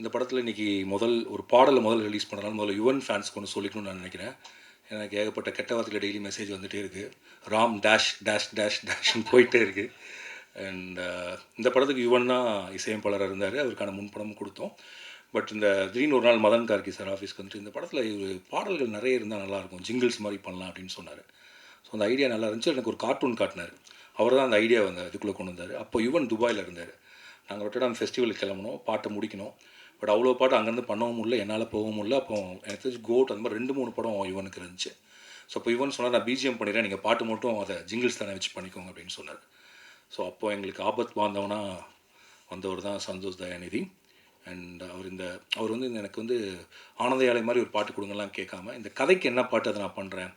இந்த படத்தில் இன்றைக்கி முதல் ஒரு பாடலை முதல் ரிலீஸ் பண்ணலாம் முதல்ல யுவன் ஃபேன்ஸ்க்கு ஒன்று சொல்லிக்கணும்னு நான் நினைக்கிறேன். எனக்கு ஏகப்பட்ட கெட்ட வார்த்தையில் டெய்லி மெசேஜ் வந்துகிட்டே இருக்குது ராம் டேஷ் டேஷ் டேஷ் டேஷ்னு போயிட்டே இருக்குது அண்ட் uh, இந்த படத்துக்கு யுவன் தான் இசையமைப்பாளராக இருந்தார். அவருக்கான முன்படமும் கொடுத்தோம். பட் இந்த திடீர்னு ஒரு நாள் மதன் கார்கி சார் ஆஃபீஸ்க்கு வந்துட்டு இந்த படத்தில் பாடல்கள் நிறைய இருந்தால் நல்லாயிருக்கும் ஜிங்கிள்ஸ் மாதிரி பண்ணலாம் அப்படின்னு சொன்னார். ஸோ அந்த ஐடியா நல்லா இருந்துச்சு. எனக்கு ஒரு கார்ட்டூன் காட்டினார். அவர் தான் அந்த ஐடியா வந்தார். இதுக்குள்ளே கொண்டு வந்தார். அப்போ யுவன் துபாயில் இருந்தார். நாங்கள் ரொட்டடாம் ஃபெஸ்டிவலுக்கு கிளம்பணும் பாட்டை முடிக்கணும். பட் அவ்வளோ பாட்டு அங்கேருந்து பண்ணவும் முடியல என்னால் போகவும் முடியல. அப்போ எனக்கு தெரிஞ்சு கோட் அந்த மாதிரி ரெண்டு மூணு படம் யுவனுக்கு இருந்துச்சு. ஸோ அப்போ யுவன் சொன்னார் நான் பிஜிஎம் பண்ணிடுறேன். நீங்கள் பாட்டு மட்டும் அதை ஜிங்கிள்ஸ் தானே வச்சு பண்ணிக்கோங்க அப்படின்னு சொன்னார். ஸோ அப்போது எங்களுக்கு ஆபத் பாந்தவனா வந்தவர் தான் சந்தோஷ் தயாநிதி. அண்ட் அவர் இந்த அவர் வந்து எனக்கு வந்து ஆனந்தயாலை மாதிரி ஒரு பாட்டு கொடுங்கலாம் கேட்காம இந்த கதைக்கு என்ன பாட்டு அதை நான் பண்ணுறேன்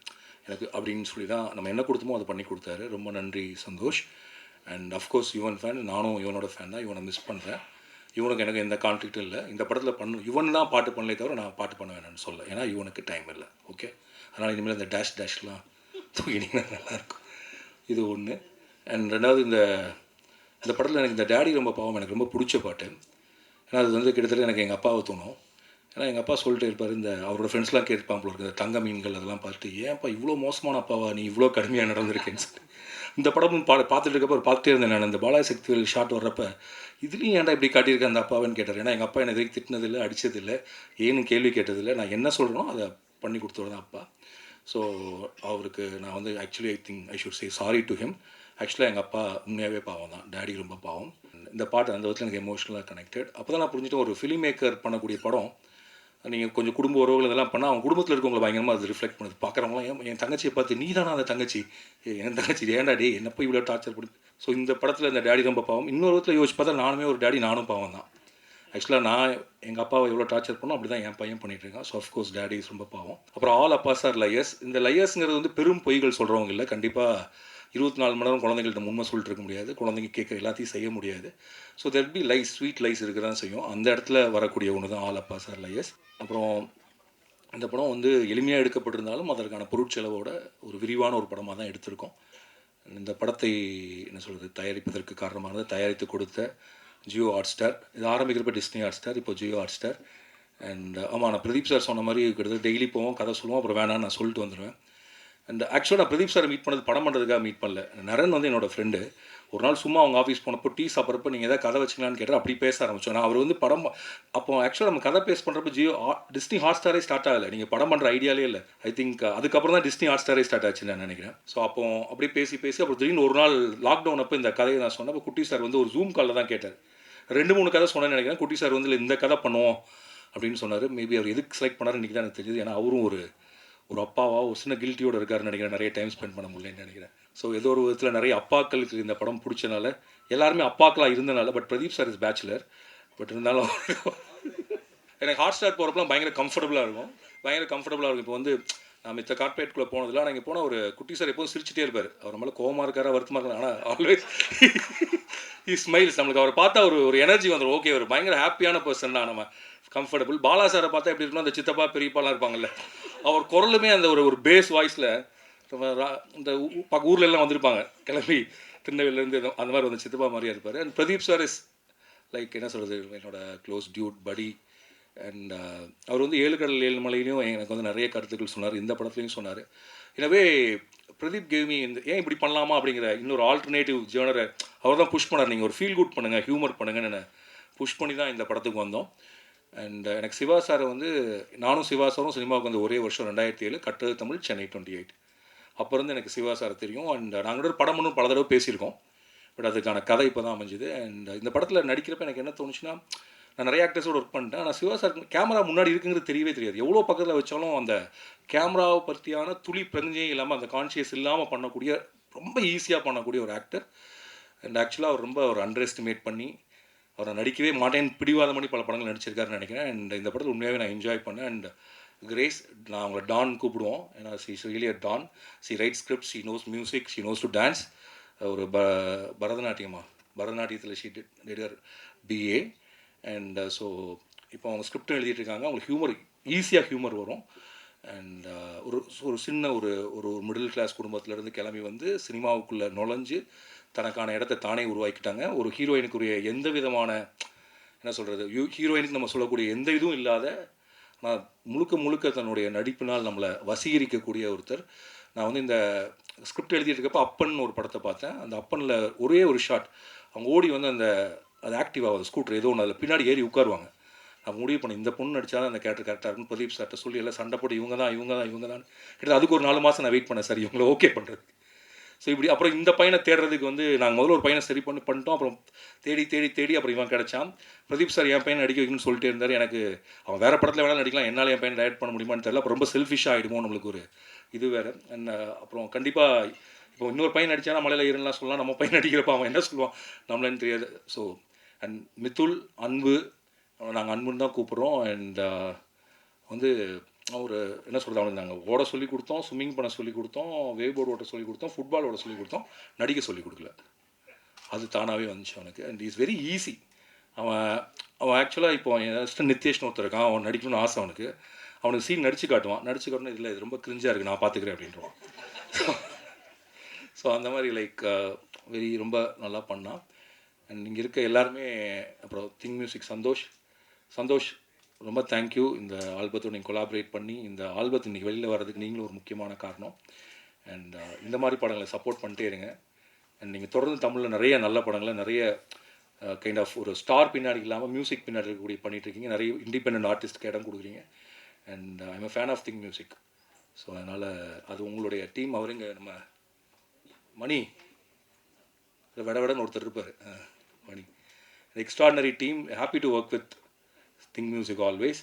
எனக்கு அப்படின்னு சொல்லி தான் நம்ம என்ன கொடுத்தோமோ அதை பண்ணி கொடுத்தாரு. ரொம்ப நன்றி Santhosh. And of course Yuvan fan நானும் யுவனோட ஃபேன் தான். இவனை மிஸ் பண்ணுறேன் இவனுக்கு எனக்கு எந்த கான்ஃப்ளிக்ட்டும் இல்லை. இந்த படத்தில் பண்ணு இவன் தான் பாட்டு பண்ணலே தவிர நான் பாட்டு பண்ண வேணும்னு சொல்ல. ஏன்னா இவனுக்கு டைம் இல்லை. ஓகே அதனால் இனிமேல் இந்த டேஷ் டேஷ்லாம் தூக்கினீங்கன்னா நல்லாயிருக்கும் இது ஒன்று அண்ட் ரெண்டாவது இந்த இந்த படத்தில் எனக்கு இந்த டேடி ரொம்ப பாவம். எனக்கு ரொம்ப பிடிச்ச பாட்டு. ஏன்னா அது வந்து கிட்டத்தட்ட எனக்கு எங்கள் அப்பாவை தோணும். ஏன்னா எங்கள் அப்பா சொல்லிட்டு இருப்பார் இந்த அவரோட ஃப்ரெண்ட்ஸ்லாம் கேட்பான் போல இந்த தங்க மீன்கள் அதெல்லாம் பார்த்துட்டு ஏன்ப்பா இவ்வளோ மோசமான அப்பாவா? நீ இவ்வளோ கடுமையாக நடந்திருக்கேன்னு சொல்லி இந்த படமும் பா பார்த்துட்டு இருக்கப்போ பார்த்துட்டே இருந்தேன் நான். இந்த பாலாசக்திகள் ஷாட் வர்றப்ப இதுலேயும் ஏன்டா இப்படி காட்டியிருக்கேன் அந்த அப்பாவன்னு கேட்டார். ஏன்னா எங்கள் அப்பா என்னை எதுக்கு திட்டினதில்லை அடித்ததில்லை ஏன்னு கேள்வி கேட்டதில்லை. நான் என்ன சொல்கிறனோ அதை பண்ணி கொடுத்தவர் தான் அப்பா. ஸோ அவருக்கு நான் வந்து actually I think I should say sorry to him ஆக்சுவலாக எங்கள் அப்பா உண்மையாகவே பாவம் தான். டேடி ரொம்ப பாவம். இந்த பாட்டு அந்த விதத்தில் எனக்கு எமோஷனலாக கனெக்டட் அப்போ தான் நான் புரிஞ்சுட்டு ஒரு ஃபிலிம் மேக்கர் பண்ணக்கூடிய படம் நீங்கள் கொஞ்சம் குடும்ப உறவுகள் இதெல்லாம் பண்ணால் அவங்க குடும்பத்தில் இருக்கவங்களை பயங்கரமாக அது ரிஃப்ளெக்ட் பண்ணுது. பார்க்குறவங்களாம் என் என் தங்கச்சியை பார்த்து நீ தானே அந்த தங்கச்சி? என் தங்கச்சி? ஏன்டா டே என்ன போய் இவ்வளோ டார்ச்சர் பண்ணி ஸோ இந்த படத்தில் இந்த டேடி ரொம்ப பாவம் இன்னொரு விதத்தில் யோசிச்சு பார்த்தா நானுமே ஒரு டேடி நானும் பாவம் தான். ஆக்சுவலாக நான் எங்கள் அப்பாவை எவ்வளோ டார்ச்சர் பண்ணோம் அப்படி தான் என் பையன் பண்ணிட்டு இருக்கான். ஸோ அஃப்கோர்ஸ் டேடி ரொம்ப பாவம். அப்புறம் ஆல் அப்பாஸ் ஆர் லையர்ஸ் இந்த லையர்ஸ்ங்கிறது வந்து பெரும் பொய்கள் சொல்கிறவங்க இல்லை கண்டிப்பாக இருபத்தி நாலு மணி நேரம் குழந்தைங்கள்ட்ட உண்மை சொல்லிட்டு இருக்க முடியாது. குழந்தைங்க கேட்குற எல்லாத்தையும் செய்ய முடியாது. So there be lies sweet lies இருக்க தான் செய்யும். அந்த இடத்துல வரக்கூடிய ஒன்று தான் ஆல் அப்பா சார் லையர்ஸ் அப்புறம் இந்த படம் வந்து எளிமையாக எடுக்கப்பட்டிருந்தாலும் அதற்கான பொருட்செலவோட ஒரு விரிவான ஒரு படமாக தான் எடுத்திருக்கோம். இந்த படத்தை என்ன சொல்கிறது தயாரிப்பதற்கு காரணமானது தயாரித்து கொடுத்த ஜியோ ஹாட் ஸ்டார் இது ஆரம்பிக்கிறப்ப டிஸ்னி ஹாட் ஸ்டார் இப்போ ஜியோ ஹாட் ஸ்டார் அண்ட் ஆமாம் நான் பிரதீப் சார் சொன்ன மாதிரி கிட்டத்தட்ட டெய்லி போவோம் கதை சொல்லுவோம் அப்புறம் வேணாம் நான் சொல்லிட்டு வந்துடுவேன் அந்த ஆக்சுவலாக நான் பிரதீப் சாரை மீட் பண்ணது படம் பண்ணுறதுக்காக மீட் பண்ணல. நரன் வந்து என்னோட ஃப்ரெண்டு ஒரு நாள் சும்மா அவங்க ஆஃபீஸ் போனப்போ டீ சாப்பிட்றப்போ நீங்கள் எதாவது கதை வச்சிங்களான்னு கேட்டால் அப்படி பேச ஆரம்பிச்சோம். நான் அவர் வந்து படம் அப்போ ஆக்சுவலாக நம்ம கதை பேஸ் பண்ணுறப்போ ஜியோ டிஸ்னி ஹாட் ஸ்டாரே ஸ்டார்ட் ஆகலை. நீங்கள் படம் பண்ணுற ஐடியாலே இல்லை. ஐ திங்க் uh, அதுக்கப்புறம் தான் டிஸ்னி ஹாட் ஸ்டாரே ஸ்டார்ட் ஆச்சுன்னு நான் நினைக்கிறேன். ஸோ அப்போ அப்படியே பேசி பேசி அப்புறம் திடீர்னு ஒரு நாள் லாக்டவுன் அப்போ இந்த கதையை நான் சொன்னப்போ குட்டி சார் வந்து ஒரு ஜூம் காலில் தான் கேட்டார். ரெண்டு மூணு கதை சொன்னேன்னு நினைக்கிறேன். குட்டி சார் வந்து இந்த கதை பண்ணுவோம். அப்படின்னு சொன்னார். மேபி அவர் எதுக்கு செலக்ட் பண்ணாரு இன்றைக்கி தான் எனக்கு தெரியுது. ஏன்னா அவரும் ஒரு ஒரு அப்பாவா ஒரு சின்ன கில்ட்டியோட இருக்காருன்னு நினைக்கிறேன். நிறைய டைம் ஸ்பெண்ட் பண்ண முடியலன்னு நினைக்கிறேன். ஸோ ஏதோ ஒரு விதத்தில் நிறைய அப்பாக்களுக்கு இந்த படம் பிடிச்சனால எல்லாருமே அப்பாக்களாக இருந்தனால but Pradeep sir is bachelor but இருந்தாலும் எனக்கு ஹாட் ஸ்டார் போகிறப்பலாம் பயங்கர கம்ஃபர்டபுளாக இருக்கும். பயங்கர கம்ஃபர்டபுளாக இருக்கும். இப்போ வந்து நான் மித்த கார்பரேட்குள்ளே போனதில்ல. ஆனால் இங்கே போனால் ஒரு குட்டி சார் எப்போதும் சிரிச்சிட்டே இருப்பார். அவர் மேலே கோவமாக இருக்காரா வருத்தமாக இருக்காரு? ஆனால் ஆல்வேஸ் ஹி ஸ்மைல்ஸ் நம்மளுக்கு அவரை பார்த்தா ஒரு ஒரு எனர்ஜி வந்துடும் ஓகே ஒரு பயங்கர ஹாப்பியான பர்சன் தான் நம்ம. கம்ஃபர்டபுள் பாலா சாரை பார்த்தா எப்படி இருக்கணும் அந்த சித்தப்பா பெரியப்பாலாம் இருப்பாங்கல்ல. அவர் குரலுமே அந்த ஒரு ஒரு பேஸ் வாய்ஸில் இந்த ஊ- எல்லாம் வந்திருப்பாங்க. கிளம்பி திருநெல்வேலியிலேருந்து அந்த மாதிரி வந்து சித்தப்பா மாதிரியா இருப்பார். And Pradeep sir is like என்ன சொல்கிறது என்னோட க்ளோஸ் டியூட் படி அண்ட் அவர் வந்து ஏழு கடல் ஏழு மலையிலையும் எனக்கு வந்து நிறைய கருத்துக்கள் சொன்னார். இந்த படத்துலையும் சொன்னார். எனவே பிரதீப் கேமி இந்த ஏன் இப்படி பண்ணலாமா? அப்படிங்கிற இன்னொரு ஆல்டர்னேட்டிவ் ஜேர்னரை அவர் தான் புஷ் பண்ணார். நீங்கள் ஒரு ஃபீல் குட் பண்ணுங்கள் ஹியூமர் பண்ணுங்கன்னு புஷ் பண்ணி தான் இந்த படத்துக்கு வந்தோம். அண்ட் uh, எனக்கு சிவா சாரை வந்து நானும் சிவா சாரும் சினிமாவுக்கு வந்து ஒரே வருஷம் ரெண்டாயிரத்தி ஏழு கட்டது தமிழ் சென்னை டுவெண்ட்டி எயிட் அப்போ இருந்து எனக்கு சிவா சாரை தெரியும். அண்ட் uh, நாங்கள் ஒரு படம் ஒன்றும் பல தடவை பேசியிருக்கோம். பட் அதுக்கான கதை இப்போ தான் அமைஞ்சுது. அண்ட் uh, இந்த படத்தில் நடிக்கிறப்ப எனக்கு என்ன தோணுச்சுன்னா நான் நிறைய ஆக்டர்ஸோட ஒர்க் பண்ணிட்டேன். ஆனால் சிவா சார் கேமரா முன்னாடி இருக்குங்கிறது தெரியவே தெரியாது. எவ்வளோ பக்கத்தில் வச்சாலும் அந்த கேமராவை பற்றியான துளி பிரஞ்சையும் இல்லாமல் அந்த கான்ஷியஸ் இல்லாமல் பண்ணக்கூடிய ரொம்ப ஈஸியாக பண்ணக்கூடிய ஒரு ஆக்டர் அண்ட் ஆக்சுவலாக அவர் ரொம்ப ஒரு அண்டர் எஸ்டிமேட் பண்ணி அவரை நடிக்கவே மாட்டேன் பிடிவாத மாதிரி பல படங்கள் நடிச்சிருக்காருன்னு நினைக்கிறேன். அண்ட் இந்த படத்தில் உண்மையாகவே நான் என்ஜாய் பண்ணேன். அண்ட் கிரேஸ் நான் அவங்கள டான் கூப்பிடுவோம். ஏன்னா she really a don she write script she knows music she knows to dance ஒரு ப பரதநாட்டியமா? பரதநாட்டியத்தில் she did her BA and so இப்போ அவங்க ஸ்கிரிப்டும் எழுதிட்டு இருக்காங்க. அவங்களுக்கு ஹியூமர் ஈஸியாக ஹியூமர் வரும். அண்ட் uh, ஒரு ஒரு சின்ன ஒரு ஒரு மிடில் கிளாஸ் குடும்பத்திலேருந்து கிளம்பி வந்து சினிமாவுக்குள்ளே நுழைஞ்சு தனக்கான இடத்த தானே உருவாக்கிட்டாங்க. ஒரு ஹீரோயினுக்குரிய எந்த விதமான என்ன சொல்கிறது யூ ஹீரோயினுக்கு நம்ம சொல்லக்கூடிய எந்த இதுவும் இல்லாத நான் முழுக்க முழுக்க தன்னுடைய நடிப்பினால் நம்மளை வசீகரிக்கக்கூடிய ஒருத்தர். நான் வந்து இந்த ஸ்கிரிப்ட் எழுதிட்டு அப்பன் ஒரு படத்தை பார்த்தேன். அந்த அப்பனில் ஒரே ஒரு ஷாட். அவங்க ஓடி வந்து அந்த அது ஆக்டிவ் ஆகுது ஸ்கூட்டர் ஏதோ ஒன்று அதில் பின்னாடி ஏறி உட்காருவாங்க. நான் முடிவு பண்ணேன் இந்த பொண்ணு நடித்தாலும் அந்த கேரக்டர் கரெக்டாக இருக்கும் பிரதீப் சார்கிட்ட சொல்லி எல்லாம் சண்டை போட்டு இவங்க தான் இவங்க தான் இவங்க தான் கிட்டத்தட்ட அதுக்கு ஒரு நாலு மாதம் நான் வெயிட் பண்ணேன் சார் இவங்களை ஓகே பண்ணுறதுக்கு ஸோ இப்படி அப்புறம் இந்த பையனை தேடுறதுக்கு வந்து நாங்கள் முதல்ல ஒரு பையனை சரி பண்ணி பண்ணிட்டோம். அப்புறம் தேடி தேடி தேடி அப்புறம் இவன் கிடச்சான். பிரதீப் சார் என் பையனை நடிக்க வைக்கணும்னு சொல்லிட்டு இருந்தார். எனக்கு அவன் வேறு படத்தில் வேணாலும் நடிக்கலாம். என்னால் என் பையனை டைரக்ட் பண்ண முடியுமான்னு தெரியல. அப்புறம் ரொம்ப செல்ஃபிஷாக ஆகிடுமோ நம்மளுக்கு ஒரு இது வேறு. அண்ட் அப்புறம் கண்டிப்பாக இப்போ இன்னொரு பையன் நடித்தானா மலையில் ஈரன்லாம் சொல்லலாம். நம்ம பையன் நடிக்கிறப்ப அவன் என்ன சொல்லுவான்? நம்மளேன்னு தெரியாது. ஸோ அண்ட் மித்துல் அன்பு நாங்கள் அன்புன்னு தான் கூப்பிட்றோம். அண்ட் uh, வந்து ஒரு என்ன சொல்கிறது அவனுக்கு நாங்கள் ஓட சொல்லி கொடுத்தோம் ஸ்விம்மிங் பண்ண சொல்லி கொடுத்தோம் வேவ் போர்டு ஓட்ட சொல்லி கொடுத்தோம் ஃபுட்பால் ஓட சொல்லி கொடுத்தோம் நடிக்க சொல்லி கொடுக்கல. அது தானாகவே வந்துச்சு அவனுக்கு. அண்ட் இஸ் வெரி ஈஸி அவன் அவன் ஆக்சுவலாக இப்போ என் நித்யேஷ்னு ஒருத்தர் இருக்கான். அவன் நடிக்கணும்னு ஆசை அவனுக்கு. அவனுக்கு சீன் நடிச்சு காட்டுவான். நடிச்சு காட்டணும் இதில் இது ரொம்ப கிரிஞ்சாக இருக்குது நான் பார்த்துக்கிறேன் அப்படின்றான் ஸோ அந்த மாதிரி லைக் வெரி uh, ரொம்ப நல்லா பண்ணான். அண்ட் இங்கே இருக்க எல்லாருமே அப்புறம் திங் மியூசிக் சந்தோஷ். சந்தோஷ் ரொம்ப தேங்க்யூ இந்த ஆல்பத்தோட நீங்கள் கொலாபரேட் பண்ணி இந்த ஆல்பத் இன்றைக்கி வெளியில் வர்றதுக்கு நீங்களும் ஒரு முக்கியமான காரணம். அண்ட் uh, இந்த மாதிரி படங்களை சப்போர்ட் பண்ணிட்டே இருங்க. அண்ட் நீங்கள் தொடர்ந்து தமிழில் நிறைய நல்ல படங்களை நிறைய uh, கைண்ட் ஆஃப் ஒரு ஸ்டார் பின்னாடி இல்லாமல் மியூசிக் பின்னாடி இருக்கக்கூடிய பண்ணிகிட்ருக்கீங்க இருக்கீங்க. நிறைய இண்டிபெண்ட் ஆர்டிஸ்ட்க்கு இடம் கொடுக்குறீங்க. And I'm uh, a fan of Think Music so அதனால் அது உங்களுடைய டீம் அவருங்க நம்ம மணி. விட விடன்னு ஒருத்தர் இருப்பார். மணி. Extraordinary team happy to work with Think Music always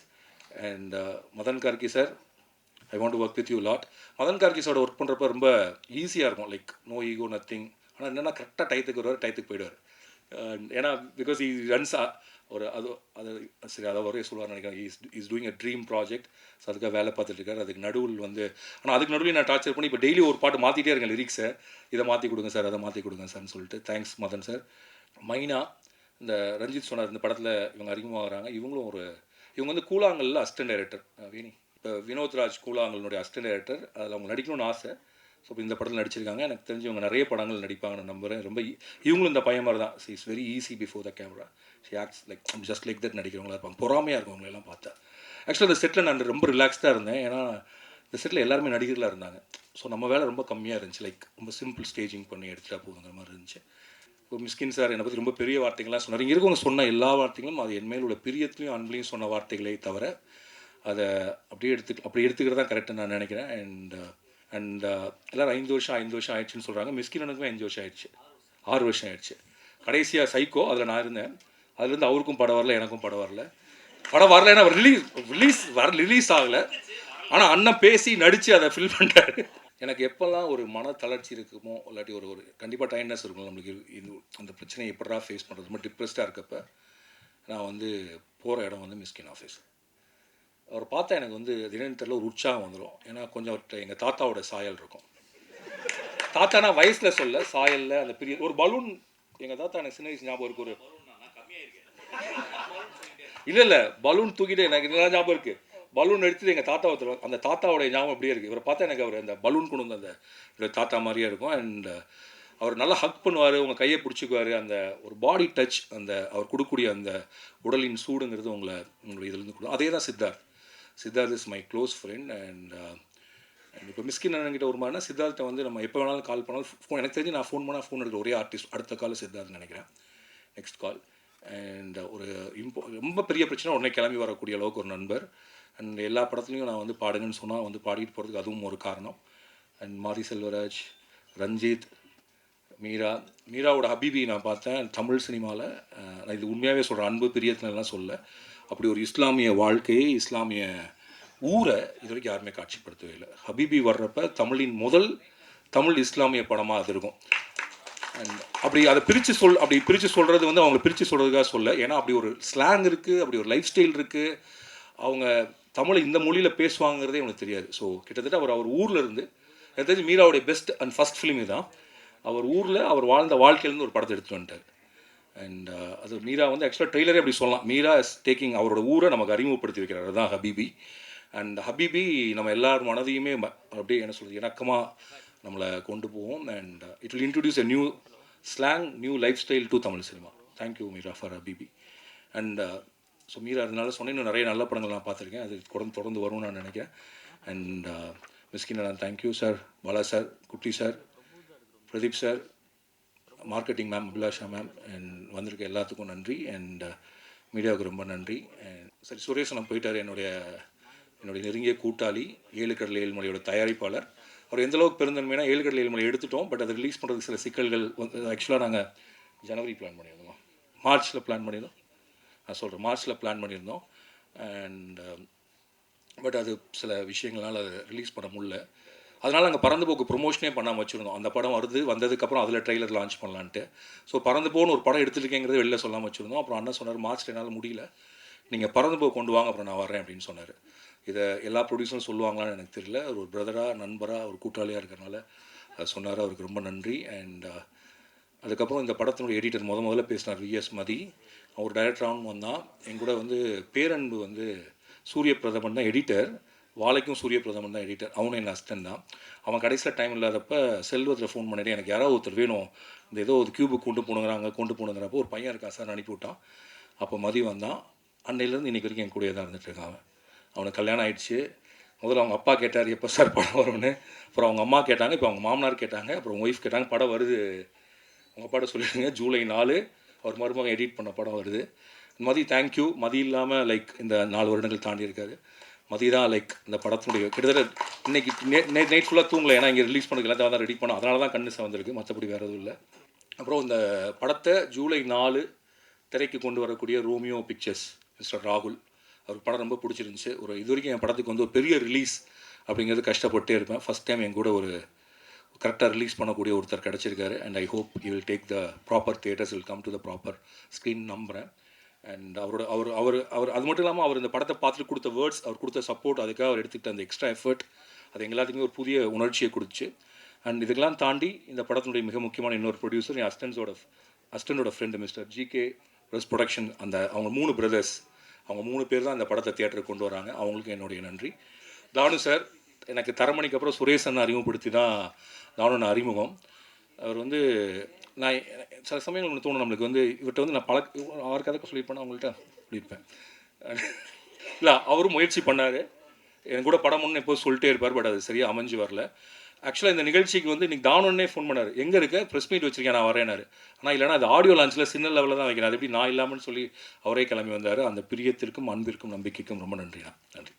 and Madhan Karky sir I want to work with you lot Madan கார்கிஸோட ஒர்க் பண்ணுறப்ப ரொம்ப ஈஸியாக இருக்கும். லைக் நோ ஈகோ நத்திங் ஆனால் என்னென்னா கரெக்டாக டயத்துக்கு வருவார் டயத்துக்கு போயிடுவார். ஏன்னா பிகாஸ் ஈ ரன்ஸ் ஒரு அது அது சரி அதை ஒரே சொல்லுவார் நினைக்கிறேன். Is is doing a dream project so அதுக்காக வேலை பார்த்துட்டு இருக்காரு. அதுக்கு நடுவில் வந்து ஆனால் அதுக்கு நடுவில் நான் டார்ச்சர் பண்ணி இப்போ டெய்லி ஒரு பாட்டு மாற்றிட்டே இருக்கேன் லிரிக்ஸை இதை மாற்றி கொடுங்க சார் அதை மாற்றி கொடுங்க சார்னு சொல்லிட்டு. தேங்க்ஸ் மதன் சார் மைனா இந்த ரஞ்சித் சொன்னார் இந்த படத்தில் இவங்க அறிமுகமாகறாங்க இவங்களும் ஒரு இவங்க வந்து கூழாங்கல்ல அசிஸ்டன்ட் டைரக்டர் வேணி இப்போ வினோத்ராஜ் கூழாங்கல்னுடைய அசிஸ்டன்ட் டைரக்டர் அதில் அவங்க நடிக்கணும்னு ஆசை. ஸோ இப்போ இந்த படத்தில் நடிச்சிருக்காங்க. எனக்கு தெரிஞ்சு இவங்க நிறைய படங்கள் நடிப்பாங்கன்னு நம்புகிறேன் நம்புறேன். ரொம்ப இவங்களும் இந்த பையன் மாதிரி தான் she is very easy before the camera she acts like just like that நடிக்கிறவங்களா இருப்பாங்க. பொறாமையாக இருக்கும் அவங்களெல்லாம் பார்த்தா. ஆக்சுவலாக இந்த செட்டில் நான் ரொம்ப ரிலாக்ஸ்டாக இருந்தேன். ஏன்னா இந்த செட்டில் எல்லாருமே நடிகர்களாக இருந்தாங்க. ஸோ நம்ம வேலை ரொம்ப கம்மியாக இருந்துச்சு. லைக் ரொம்ப சிம்பிள் ஸ்டேஜிங் பண்ணி எடுத்துகிட்டா போதுங்கிற மாதிரி இருந்துச்சு. மிஸ்கின் சார் என்னை பற்றி ரொம்ப பெரிய வார்த்தைகள்லாம் சொன்னார். இங்கே இருக்கவங்க சொன்ன எல்லா வார்த்தைகளும் அது என் மேல் உள்ள பிரியத்துலையும் அன்புலையும் சொன்ன வார்த்தைகளே தவிர அதை அப்படியே எடுத்து அப்படி எடுத்துக்கிறது தான் கரெக்டாக நான் நினைக்கிறேன். அண்ட் அண்ட் uh, எல்லோரும் ஐந்து வருஷம் ஐந்து வருஷம் ஆயிடுச்சுன்னு சொல்கிறாங்க மிஸ்கின் எனக்கும் அஞ்சு வருஷம் ஆயிடுச்சு. ஆறு வருஷம் ஆயிடுச்சு. கடைசியாக சைக்கோ அதில் நான் இருந்தேன். அதுலேருந்து அவருக்கும் படம் வரல எனக்கும் படம் வரல. படம் வரல ஏன்னா ரிலீஸ் ரிலீஸ் வர ரிலீஸ் ஆகலை. ஆனால் அண்ணன் பேசி நடித்து அதை ஃபில் பண்ணிட்டாரு. எனக்கு எப்போல்லாம் ஒரு மன தளர்ச்சி இருக்குமோ இல்லாட்டி ஒரு ஒரு கண்டிப்பாக டைட்னஸ் இருக்கும் நம்மளுக்கு இது- அந்த பிரச்சனையை எப்படா ஃபேஸ் பண்ணுறது ரொம்ப டிப்ரெஸ்டாக இருக்கப்ப நான் வந்து போகிற இடம் வந்து மிஸ்கின் ஆஃபீஸ் அவர் பார்த்தா எனக்கு வந்து திடீர்னு தெரியல ஒரு உற்சாகம் வந்துடும் ஏன்னா கொஞ்சம் அவர்கிட்ட எங்கள் தாத்தாவோட சாயல் இருக்கும். தாத்தானா வயசில் சொல்ல சாயலில் அந்த பெரிய ஒரு பலூன் எங்கள் தாத்தா எனக்கு சின்ன வயசு ஞாபகம் இருக்கு ஒரு இல்லை இல்லை பலூன் தூக்கிட்டு எனக்கு நல்லா ஞாபகம் இருக்கு. பலூன் எடுத்துட்டு எங்கள் தாத்தா ஒருத்தர் அந்த தாத்தாவோட ஞாபகம் அப்படியே இருக்குது இவரை பார்த்தா எனக்கு அவர் அந்த பலூன் கொண்டு வந்து அந்த தாத்தா மாதிரியே இருக்கும். அண்ட் அவர் நல்லா ஹக் பண்ணுவார் உங்கள் கையை பிடிச்சிக்குவார். அந்த ஒரு பாடி டச் அந்த அவர் கொடுக்கக்கூடிய அந்த உடலின் சூடுங்கிறது உங்களை உங்களுடைய இதுலேருந்து கொடுக்கும். அதே தான் Siddharth Siddharth is my close friend and இப்போ மிஸ்கின் அண்ணன்கிட்ட ஒரு மாதிரினா சித்தார்த்தை வந்து நம்ம எப்போ வேணாலும் கால் பண்ணாலும். ஃபோன் எனக்கு தெரிஞ்சு நான் ஃபோன் பண்ணால் ஃபோன் எடுக்கிற ஒரே ஆர்டிஸ்ட் அடுத்த கால் சித்தார்த் நினைக்கிறேன். நெக்ஸ்ட் கால் அண்ட் ஒரு இம்போ ரொம்ப பெரிய பிரச்சனை உடனே கிளம்பி வரக்கூடிய அளவுக்கு ஒரு நண்பர். அண்ட் எல்லா படத்துலையும் நான் வந்து பாடுங்கன்னு சொன்னால் வந்து பாடிட்டு போகிறதுக்கு அதுவும் ஒரு காரணம். அண்ட் மாரி செல்வராஜ் ரஞ்சித் மீரா மீராவோட ஹபிபி நான் பார்த்தேன் தமிழ் சினிமாவில் நான் இது உண்மையாகவே சொல்கிறேன் அன்பு பிரியத்தினெல்லாம் சொல்ல. அப்படி ஒரு இஸ்லாமிய வாழ்க்கையை இஸ்லாமிய ஊரை இது வரைக்கும் யாருமே காட்சிப்படுத்தவே இல்லை. ஹபீபி வர்றப்ப தமிழின் முதல் தமிழ் இஸ்லாமிய படமாக அது இருக்கும். அண்ட் அப்படி அதை பிரித்து சொல் அப்படி பிரித்து சொல்கிறது வந்து அவங்க பிரித்து சொல்கிறதுக்காக சொல்ல. ஏன்னா அப்படி ஒரு ஸ்லாங் இருக்குது அப்படி ஒரு லைஃப் ஸ்டைல் இருக்குது அவங்க தமிழ் இந்த மொழியில் பேசுவாங்கிறதே எனக்கு தெரியாது. ஸோ கிட்டத்தட்ட அவர் அவர் ஊரில் இருந்து எனக்கு தெரிஞ்சு மீராவுடைய பெஸ்ட் அண்ட் ஃபஸ்ட் ஃபிலிம் தான் அவர் ஊரில் அவர் வாழ்ந்த வாழ்க்கையிலேருந்து ஒரு படத்தை எடுத்து வந்துட்டார். அண்ட் uh, அது மீரா வந்து ஆக்சுவலாக ட்ரெய்லரே அப்படி சொல்லலாம். மீரா இஸ் டேக்கிங் அவரோட ஊரை நமக்கு அறிமுகப்படுத்தி வைக்கிறார். அதுதான் ஹபீபி. அண்ட் ஹபீபி நம்ம எல்லார் மனதையுமே ம- அப்படியே என்ன சொல்கிறது இணக்கமாக நம்மளை கொண்டு போவோம். And it will introduce a new slang new lifestyle to Tamil cinema thank you Meera for Habibi. And so Meera அதனால சொன்னேன் இன்னும் நிறைய நல்ல படங்கள் நான் பார்த்துருக்கேன். அது தொடர்ந்து தொடர்ந்து வரும்னு நான் நினைக்கிறேன். அண்ட் uh, மிஸ்கின் நான் thank you sir Bala sir Kutty sir Pradeep sir marketing ma'am Abhilasha ma'am and வந்திருக்க எல்லாத்துக்கும் நன்றி. அண்ட் uh, மீடியாவுக்கு ரொம்ப நன்றி. அண்ட் சரி சுரேஷன் போயிட்டார் என்னுடைய என்னுடைய நெருங்கிய கூட்டாளி ஏழுக்கடல் கடல் ஏழுமலையோட தயாரிப்பாளர். அவர் எந்த அளவுக்கு பெருந்தன்மைனா ஏழு கடல் ஏழுமலை எடுத்துட்டோம் பட் அதை ரிலீஸ் பண்ணுறதுக்கு சில சிக்கல்கள் ஆக்சுவலாக நாங்கள் ஜனவரி பிளான் பண்ணியிருந்தோம். மார்ச்சில் பிளான் பண்ணியிருந்தோம். நான் சொல்கிறேன் மார்ச்சில் பிளான் பண்ணியிருந்தோம். அண்ட் பட் um, அது சில விஷயங்களால் அதை ரிலீஸ் பண்ண முடியல. அதனால் அங்கே பறந்து போக்கு ப்ரொமோஷனே பண்ணாமல் வச்சுருந்தோம். அந்த படம் வருது வந்ததுக்கப்புறம் அதில் ட்ரெய்லர் லான்ச் பண்ணலான்ட்டு. ஸோ பறந்து போன்னு ஒரு படம் எடுத்துருக்கேங்கிறது வெளில சொல்லாமல் வச்சுருந்தோம். அப்புறம் அண்ணன் சொன்னார் மார்ச்சில் என்னால் முடியல. நீங்கள் பறந்து போக கொண்டு வாங்க அப்புறம் நான் வரேன் அப்படின்னு சொன்னார். இதை எல்லா ப்ரொடியூசரும் சொல்லுவாங்களான்னு எனக்கு தெரியல. ஒரு பிரதராக நண்பராக ஒரு கூட்டாளியாக இருக்கிறனால சொன்னார். அவருக்கு ரொம்ப நன்றி. அண்ட் அதுக்கப்புறம் இந்த படத்தினுடைய எடிட்டர் முத முதல்ல பேசினார் விஎஸ் மதி. அவர் டைரக்டராகவும் வந்தான் என் கூட வந்து பேரன்பு வந்து சூரிய பிரதமன் தான் எடிட்டர் வாழைக்கும் சூரிய பிரதமன் தான் எடிட்டர் அவனும் என் அஸ்டன் தான். அவன் கடைசியில் டைம் இல்லாதப்ப செல்வத்தில் ஃபோன் பண்ணிட்டு எனக்கு யாராவது ஒருத்தர் வேணும். இந்த ஏதோ ஒரு கியூபுக்கு கொண்டு போனுங்கிறாங்க கொண்டு போணுங்கிறப்போ ஒரு பையன் இருக்கா சார் அனுப்பி விட்டான். அப்போ மதி வந்தான் அன்னையிலேருந்து இன்னைக்கு வரைக்கும் என் கூடயே தான் இருந்துட்டு இருக்கான் அவன். அவனுக்கு கல்யாணம் ஆயிடுச்சு. முதல்ல அவங்க அப்பா கேட்டார் எப்போ சார் படம் வரும்னு. அப்புறம் அவங்க அம்மா கேட்டாங்க இப்போ அவங்க மாமனார் கேட்டாங்க அப்புறம் ஒய்ஃப் கேட்டாங்க படம் வருது. உங்கள் பாட்டை சொல்லிடுங்க ஜூலை நாலு அவர் மருமகன் எடிட் பண்ண படம் வருது. மதி தேங்க்யூ மதி இல்லாமல் லைக் இந்த நாலு வருடங்கள் தாண்டி இருக்காரு. மதி தான் லைக் இந்த படத்தினுடைய கிட்டத்தட்ட இன்னைக்கு நே நைட் ஃபுல்லாக தூங்கலை. ஏன்னா இங்கே ரிலீஸ் பண்ணதுக்கு எல்லாத்தையும் தான் ரெடி பண்ணோம். அதனால தான் கண்ணு வந்திருக்கு மற்றபடி வேறு எதுவும் இல்லை. அப்புறம் இந்த படத்தை ஜூலை நாலு திரைக்கு கொண்டு வரக்கூடிய ரோமியோ பிக்சர்ஸ் மிஸ்டர் ராகுல். அவருக்கு படம் ரொம்ப பிடிச்சிருந்துச்சு. ஒரு இது வரைக்கும் என் படத்துக்கு வந்து ஒரு பெரிய ரிலீஸ் அப்படிங்கிறது கஷ்டப்பட்டே இருப்பேன். ஃபஸ்ட் டைம் என் கூட ஒரு கரெக்டாக ரிலீஸ் பண்ணக்கூடிய ஒருத்தர் கிடச்சிருக்காரு. And I hope you will take the proper theatres will come to the proper screen நம்புகிறேன் அண்ட் அவரோட அவர் அவர் அவர் அது மட்டும் இல்லாமல் அவர் இந்த படத்தை பார்த்துட்டு கொடுத்த வேர்ட்ஸ் அவர் கொடுத்த சப்போர்ட் அதுக்காக அவர் எடுத்துக்கிட்ட அந்த எக்ஸ்ட்ரா எஃபர்ட் அது எங்க எல்லாத்துக்குமே ஒரு புதிய உணர்ச்சியை கொடுத்துச்சு. அண்ட் இதுக்கெல்லாம் தாண்டி இந்த படத்தினுடைய மிக முக்கியமான இன்னொரு ப்ரொடியூசர் என் அஸ்டன்ஸோட அஸ்டனோட friend mister GK plus production அந்த அவங்க மூணு பிரதர்ஸ் அவங்க மூணு பேர் தான் அந்த படத்தை தியேட்டருக்கு கொண்டு வராங்க. அவங்களுக்கு என்னுடைய நன்றி. தானு சார் எனக்கு தரமணிக்கு அப்புறம் சுரேசன் அறிமுகப்படுத்தி தான் தானு அறிமுகம். அவர் வந்து நான் சில சமயங்கள் ஒன்று தோணும் நம்மளுக்கு வந்து இவர்கிட்ட வந்து நான் பழக்க ஆறு கதை சொல்லியிருப்பேன் அவங்கள்ட்ட சொல்லியிருப்பேன். இல்லை அவரும் முயற்சி பண்ணார். என் கூட படம் ஒன்று எப்போது சொல்லிட்டே இருப்பார் பட் அது சரியாக அமைஞ்சு வரல. ஆக்சுவலாக இந்த நிகழ்ச்சிக்கு வந்து இன்றைக்கி தானோன்னே ஃபோன் பண்ணார். எங்கே இருக்க? ப்ரெஸ் மீட் வச்சிருக்கேன் நான் வரேனாரு ஆனால் இல்லைனா அது ஆடியோ லான்ச்சில் சின்ன லெவலில் தான் வைக்கிறேன் அது எப்படி நான் இல்லாமல்னு சொல்லி அவரே கிளம்பி வந்தார். அந்த பிரியத்திற்கும் அன்பிற்கும் நம்பிக்கைக்கும் ரொம்ப நன்றிண்ணா. நன்றி.